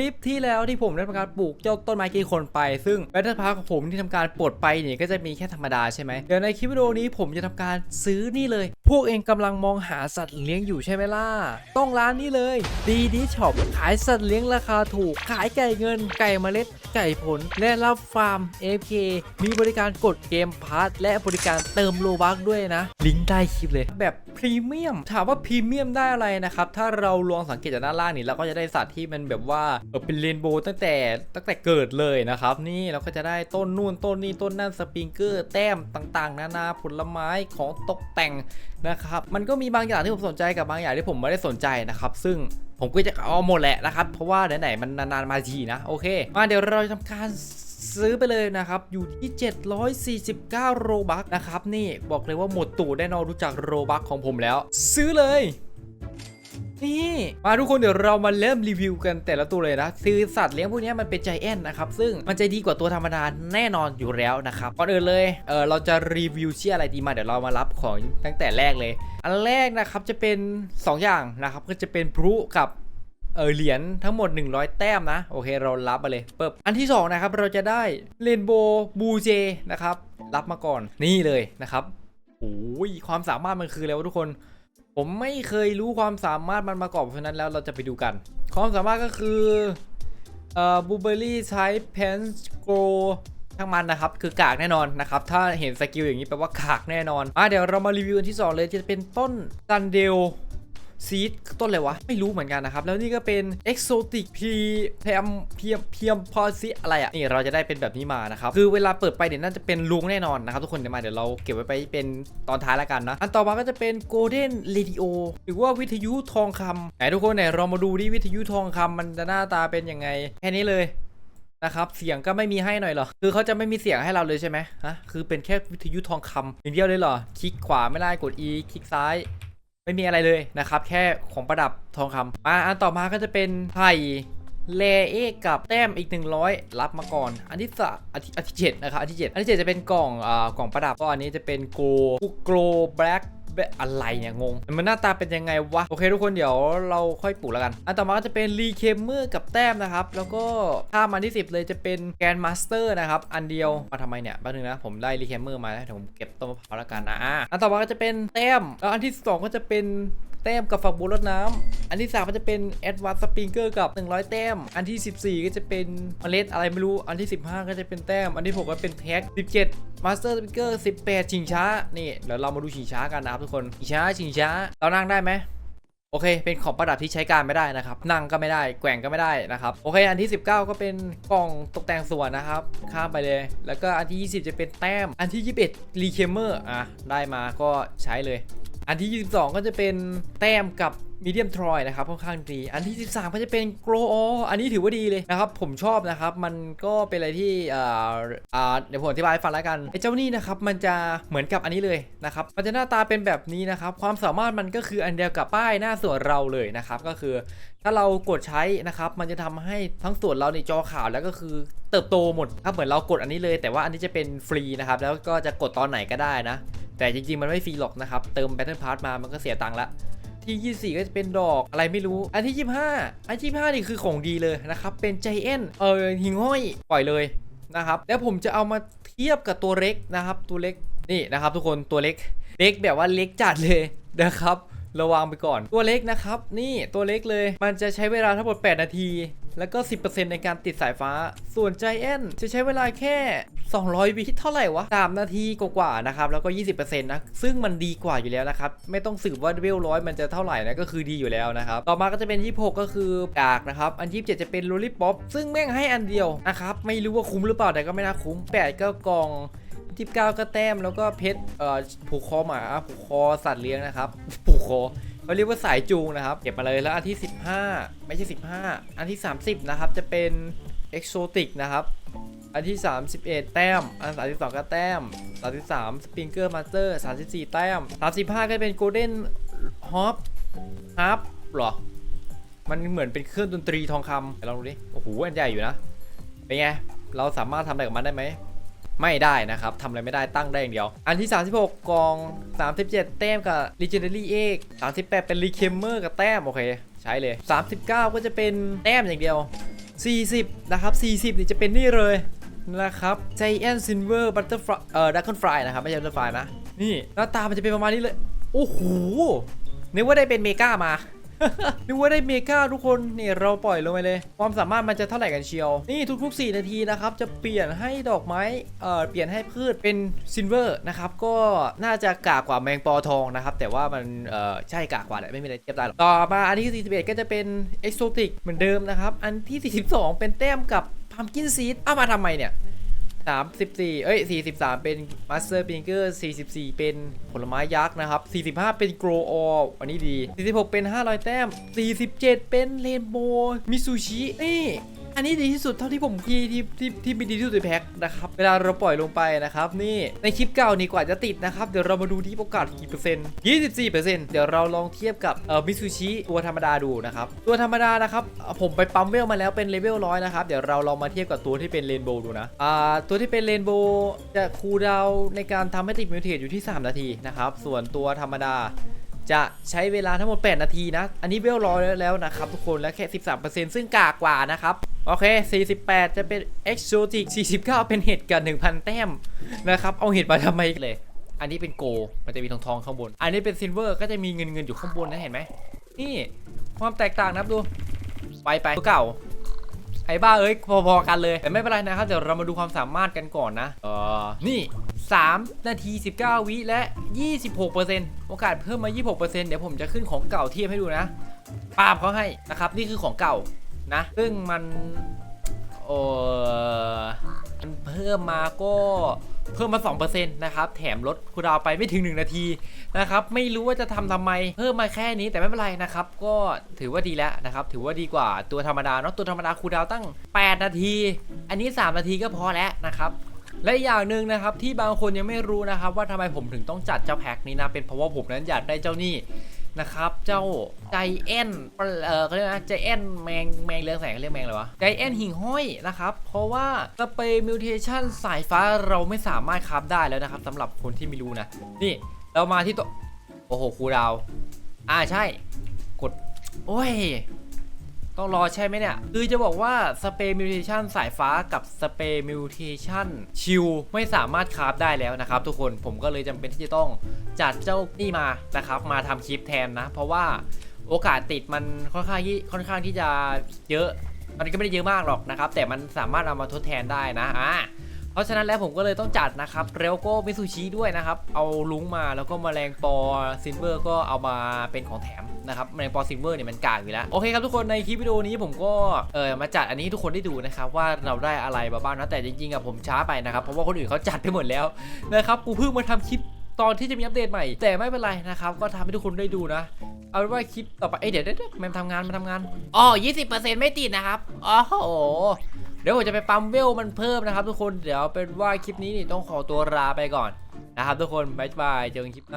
ลิปที่แล้วที่ผมได้ทำการปลูกเจ้าต้นไม้กินคนไป ซึ่งแบตเตอร์พาร์ของผมที่ทำการปลดไปเนี่ยก็จะมีแค่ธรรมดาใช่ไหมเดี๋ยวในคลิปวิดีโอนี้ผมจะทำการซื้อนี่เลย พวกเองกำลังมองหาสัตว์เลี้ยงอยู่ใช่ไหมล่ะ ต้องร้านนี้เลยดีดีช็อปขายสัตว์เลี้ยงราคาถูก ขายไก่เงิน ไก่เมล็ด ไก่ผล และรับฟาร์ม FK มีบริการกดเกมพาร์ทและบริการเติมโลบักด้วยนะ ลิงก์ใต้คลิปเลย แบบพรีเมียมถามว่าพรีเมียมได้อะไรนะครับ ถ้าเราลองสังเกตจากด้านล่างนี่เราก็จะได้สัตว์ที่มันแบบว่าเออเป็นเรนโบว์ตั้งแต่ตั้งแต่เกิดเลยนะครับ นี่เราก็จะได้ต้นนู่นต้นนี่ต้นนั่นสปริงเกอร์แต้มต่างๆ นานาผลไม้ของตกแต่งนะครับมันก็มีบางอย่างที่ผมสนใจกับบางอย่างที่ผมไม่ได้สนใจนะครับ ซึ่งผมก็จะเอาหมดแหละนะครับ เพราะว่าไหนๆมันนานๆมาทีนะโอเคมาเดี๋ยวเราจะทำการซื้อไปเลยนะครับ อยู่ที่ 749 โรบัคนะครับ นี่บอกเลยว่าหมดตู่แน่นอนรู้จักโรบัคของผมแล้ว ซื้อเลย นี่มาทุกคนเดี๋ยวเรามาเริ่มรีวิวกันแต่ละตัวเลยนะซื้อสัตว์เลี้ยงพวกนี้มันเป็นใจแอนนะครับซึ่งมันจะดีกว่าตัวธรรมดาแน่นอนอยู่แล้วนะครับก่อนอื่นเลยเออเราจะรีวิวชื่ออะไรดีมาเดี๋ยวเรามารับของตั้งแต่แรกเลย อันแรกนะครับจะเป็น 2 อย่างนะครับก็จะเป็นพลุกับเออเหรียญทั้งหมด 100 แต้มนะ โอเคเรารับมาเลยเปิบอันที่ 2 นะครับ เราจะได้เรนโบว์บูเจนะครับ รับมาก่อนนี่เลยนะครับโอ้ยความสามารถมันคืออะไรวะทุกคน ผมไม่เคยรู้ความสามารถมันมาก่อนเพราะนั้นแล้วเราจะไปดูกัน ความสามารถก็คือเอ่อบูเบอรี่ใช้เพนส์โกทั้งมันนะครับ คือกากแน่นอนนะครับ ถ้าเห็นสกิลอย่างนี้แปลว่ากากแน่นอนอะเดี๋ยวเรามารีวิวอันที่ 2 เลยจะเป็นต้นซันเดล ซีดต้นอะไรวะ ไม่รู้เหมือนกันนะครับ แล้วนี่ก็เป็น Exotic P เพียมเพียมเพียมพอซิอะไรอะ นี่เราจะได้เป็นแบบนี้มานะครับ คือเวลาเปิดไปเดี๋ยวน่าจะเป็นลุงแน่นอนนะครับทุกคนเดี๋ยวมาเดี๋ยวเราเก็บไว้ไปเป็นตอนท้ายแล้วกันนะ อันต่อมาก็จะเป็น Golden Radio หรือว่าวิทยุทองคำไหนทุกคนไหนเรามาดูดิวิทยุทองคำมันจะหน้าตาเป็นยังไง แค่นี้เลยนะครับเสียงก็ไม่มีให้หน่อยหรอ คือเขาจะไม่มีเสียงให้เราเลยใช่ไหมฮะคือเป็นแค่วิทยุทองคำอย่างเดียวเลยเหรอ คลิกขวาไม่ได้กด E คลิกซ้าย ไม่มีอะไรเลยนะครับ แค่ของประดับทองคำมาอันต่อมาก็จะเป็นไผ่เลเอกับแต้มอีก 100 รับมาก่อน อันที่สามอันที่อันที่เจ็ดนะครับอันที่เจ็ดอันที่เจ็ดจะเป็นกล่องอ่ากล่องประดับก็อันนี้จะเป็นโกโกลแบล็ก อะไรเนี่ยงง มันหน้าตาเป็นยังไงวะ โอเคทุกคนเดี๋ยวเราค่อยปลูกแล้วกัน อันต่อมาก็จะเป็นรีเคมเมอร์กับแต้มนะครับ แล้วก็ข้ามันที่ 10 เลยจะเป็นแกนมาสเตอร์นะครับ อันเดียวมาทำไมเนี่ยแป๊บนึงนะ ผมได้รีเคมเมอร์มาแล้วเดี๋ยวผมเก็บต้นมะพร้าวแล้วกันนะอะอันต่อมาก็จะเป็นแต้ม แล้วอันที่ 2 ก็จะเป็น แต้มกับฝักบัวรดน้ำอันที่3ก็จะเป็น Advanced Sprinkler กับ 100 แต้ม อันที่ 14 ก็จะเป็นเมล็ดอะไรไม่รู้ อันที่ 15 ก็จะเป็นแต้ม อันที่ 6 ก็เป็นแพ็ค17 Master Sprinkler 18 ชิงช้า นี่เดี๋ยวเรามาดูชิงช้ากันนะครับทุกคน ชิงช้า ชิงช้า เรานั่งได้ไหมโอเค เป็นของประดับที่ใช้การไม่ได้นะครับ นั่งก็ไม่ได้ แกว่งก็ไม่ได้นะครับ โอเค อันที่ 19 ก็เป็นกล่องตกแต่งส่วนนะครับ ข้ามไปเลย แล้วก็อันที่ 20 จะเป็นแต้ม อันที่ 21รีเคมเมอร์ อะ ได้มาก็ใช้เลย อันที่ 22 ก็จะเป็นแต้มกับมีเดียมทรอยนะครับค่อนข้างดี อันที่ 13 ก็จะเป็นโกลออันนี้ถือว่าดีเลยนะครับ ผมชอบนะครับ มันก็เป็นอะไรที่อ่าอ่าเดี๋ยวผมอธิบายฟังแล้วกันไอ้เจ้านี่นะครับ มันจะเหมือนกับอันนี้เลยนะครับ มันจะหน้าตาเป็นแบบนี้นะครับ ความสามารถมันก็คืออันเดียวกับป้ายหน้าส่วนเราเลยนะครับ ก็คือ ถ้าเรากดใช้นะครับ มันจะทำให้ทั้งส่วนเราในจอขาวแล้วก็คือเติบโตหมดครับเหมือนเรากดอันนี้เลย แต่ว่าอันนี้จะเป็นฟรีนะครับ แล้วก็จะกดตอนไหนก็ได้นะ แต่จริงๆ มันไม่ฟรีหรอกนะครับ เติม Battle Pass มามันก็เสียตังค์ละที่ 24 ก็จะเป็นดอกอะไรไม่รู้ อันที่ 25 อันที่ 25 นี่คือของดีเลยนะครับ เป็นใจแอนเออหิงห้อยปล่อยเลยนะครับ แล้วผมจะเอามาเทียบกับตัวเล็กนะครับ ตัวเล็กนี่นะครับ ทุกคนตัวเล็กเล็กแบบว่าเล็กจัดเลยนะครับระวังไปก่อนตัวเล็กนะครับ นี่ตัวเล็กเลย มันจะใช้เวลาทั้งหมด 8 นาที แล้วก็ 10%ในการติดสายฟ้า ส่วนใจแอนจะใช้เวลาแค่ 200 วิเท่าไหร่วะ3นาทีกว่าๆนะครับ แล้วก็ 20%นะ ซึ่งมันดีกว่าอยู่แล้วนะครับ ไม่ต้องสืบว่าเวลร้อยมันจะเท่าไหร่นะ ก็คือดีอยู่แล้วนะครับ ต่อมาก็จะเป็น 26 ก็คือกากนะครับ อัน 27 จะเป็นโ o ลิป o อป ซึ่งแม่งให้อันเดียวนะครับ ไม่รู้ว่าคุ้มหรือเปล่า แต่ก็ไม่น่าคุ้ม 8 ก็กล่อง29ก็แต้ม แล้วก็เพชร เอ่อ ผูกคอหมา ผูกคอสัตว์เลี้ยงนะครับ ผูกคอเขาเรียกว่าสายจูงนะครับ เก็บมาเลยแล้วอันที่ 15 ไม่ใช่ 15 อันที่ 30 นะครับ จะเป็นเอ็กโซติกนะครับ อันที่ 31 แต้ม อัน32 ก็แต้ม 33 สปริงเกอร์มาสเตอร์ 34 แต้ม 35 ก็เป็นโกลเด้นฮอปฮับหรอ มันเหมือนเป็นเครื่องดนตรีทองคำเดี๋ยวลองดูดิ โอ้โห อันใหญ่อยู่นะ เป็นไง เราสามารถทำอะไรกับมันได้ไหม ไม่ได้นะครับ ทำอะไรไม่ได้ตั้งได้อย่างเดียว อันที่ 36 กอง 37 แต้มกับ Legendary Egg 38 เป็น r e c a m e r กับแต้ม โอเค ใช้เลย 39 ก็จะเป็นแต้มอย่างเดียว40 นะครับ 40 นี่จะเป็นนี่เลย นะครับ Giant Silver Butterfly เอ่อ Dragonfly นะครับ ไม่ใช่ Butterfly นะ นี่ หน้าตามันจะเป็นประมาณนี้เลย โอ้โห นึกว่าได้เป็นเมกามา นึกว่าได้เมกาทุกคน นี่เราปล่อยลงไปเลย ความสามารถมันจะเท่าไหร่กันเชียว นี่ทุกๆ 4 นาทีนะครับ จะเปลี่ยนให้ดอกไม้ เอ่อ เปลี่ยนให้พืชเป็นซิลเวอร์นะครับ ก็น่าจะกากกว่าแมงปอทองนะครับ แต่ว่ามัน เอ่อ ใช่กากกว่าแหละ ไม่มีอะไรเทียบได้หรอก ต่อมาอันที่41ก็จะเป็นเอ็กโซติกเหมือนเดิมนะครับ อันที่ 42 เป็นแต้มกับามกินซีดเอามาทำไมเนี่ย34เอ้ย43เป็น Master b i n g e r 44เป็นผลไม้ยักษ์นะครับ45เป็นโกรอออันนี้ดี46เป็น500แต้ม47เป็นเรนโบว์มิซูชินี่ อันนี้ดีที่สุดเท่าที่ผมที่ที่ที่ที่มีดีที่สุดในแพ็คนะครับเวลาเราปล่อยลงไปนะครับนี่ในคลิปเก่านี่กว่าจะติดนะครับเดี๋ยวเรามาดูที่โอกาสกี่เปอร์เซ็นต์24เปอร์เซ็นต์เดี๋ยวเราลองเทียบกับเอ่อมิซูชิตัวธรรมดาดูนะครับตัวธรรมดานะครับผมไปปั๊มเวลมาแล้วเป็นเลเวลร้อยนะครับเดี๋ยวเราลองมาเทียบกับตัวที่เป็นเรนโบว์ดูนะอ่าตัวที่เป็นเรนโบว์จะคูลดาวในการทำให้ติดมิวเทตอยู่ที่ 3 นาทีนะครับส่วนตัวธรรมดา จะใช้เวลาทั้งหมด 8 นาทีนะ อันนี้เวลร้อยแล้วนะครับ ทุกคนและแค่ 13%ซึ่งกากกว่านะครับ โอเค 48 จะเป็น Exotic 49 เป็นเห็ดกับ 1,000 แต้มนะครับ เอาเห็ดมาทำไมเลย อันนี้เป็นโก มันจะมีทองทองข้างบน อันนี้เป็นซิลเวอร์ก็จะมีเงินเงินอยู่ข้างบนนะเห็นไหม นี่ความแตกต่างนะครับดู ไปไปตัวเก่า ไอ้บ้าเอ้ยพอๆกันเลย แต่ไม่เป็นไรนะครับ เดี๋ยวเรามาดูความสามารถกันก่อนนะ เออนี่ 3 นาที 19 วิและ 26%โอกาสเพิ่มมา 26%เดี๋ยวผมจะขึ้นของเก่าเทียบให้ดูนะปาบเขาให้นะครับ นี่คือของเก่านะ ซึ่งมันเออมันเพิ่มมาก็เพิ่มมา2%นะครับ แถมลดคูดาวไปไม่ถึง 1 นาทีนะครับ ไม่รู้ว่าจะทำทำไม เพิ่มมาแค่นี้แต่ไม่เป็นไรนะครับ ก็ถือว่าดีแล้วนะครับ ถือว่าดีกว่าตัวธรรมดาเนาะ ตัวธรรมดาคูดาวตั้ง 8 นาที อันนี้ 3 นาทีก็พอแล้วนะครับ และอย่างหนึ่งนะครับที่บางคนยังไม่รู้นะครับ ว่าทำไมผมถึงต้องจัดเจ้าแพ็คนี้นะเป็นเพราะว่าผมนั้นอยากได้เจ้านี่นะครับเจ้าใจแอนเออเขาเรียกนะใจแอนแมงแมงเรืองแสงเขาเรียกแมงอะไรวะใจแอนหิ่งห้อยนะครับ เพราะว่าสเปรย์มิวเทชันสายฟ้าเราไม่สามารถคราฟได้แล้วนะครับสำหรับคนที่ไม่รู้นะ นี่เรามาที่ตัว โอ้โหครูดาว อ่าใช่ กด โอ้ย ต้องรอใช่ไหมเนี่ย คือจะบอกว่าสเปรย์มิวเทชันสายฟ้ากับสเปรย์มิวเทชันชิลไม่สามารถคราฟได้แล้วนะครับ ทุกคนผมก็เลยจำเป็นที่จะต้องจัดเจ้านี่มานะครับ มาทำคลิปแทนนะ เพราะว่าโอกาสติดมันค่อนข้างที่ค่อนข้างที่จะเยอะมันก็ไม่ได้เยอะมากหรอกนะครับ แต่มันสามารถเอามาทดแทนได้นะอ่า ราะฉะนั้นแล้วผมก็เลยต้องจัดนะครับเรลโก้มิซูชิด้วยนะครับ เอาลุงมาแล้วก็มแมลงปอซิลเวอร์ก็เอามาเป็นของแถมนะครับแมลงปอซิลเวอร์เนี่ยมันกากอยู่แล้ว โอเคครับทุกคนในคลิปวิดีโอนี้ผมก็เออมาจัดอันนี้ให้ทุกคนได้ดูนะครับว่าเราได้อะไรมาบ้างนะแต่จริงๆอะผมช้าไปนะครับเพราะว่าคนอื่นเขาจัดไปหมดแล้วนะครับกูเพิ่งมาทำคลิปตอนที่จะมีอัปเดตใหม่ แต่ไม่เป็นไรนะครับ ก็ทำให้ทุกคนได้ดูนะ เอาเป็นว่าคลิปต่อไป เอ้ยเดี๋ยวเดี๋ยวแมมทำงานมาทำงาน อ๋อ20%ไม่ติดนะครับ อ๋อโห เดี๋ยวผมจะไปปั๊มเวลมันเพิ่มนะครับ ทุกคนเดี๋ยวเป็นว่าคลิปนี้นี่ต้องขอตัวลาไปก่อนนะครับ ทุกคนบ๊ายบายเจอกันคลิปหน้า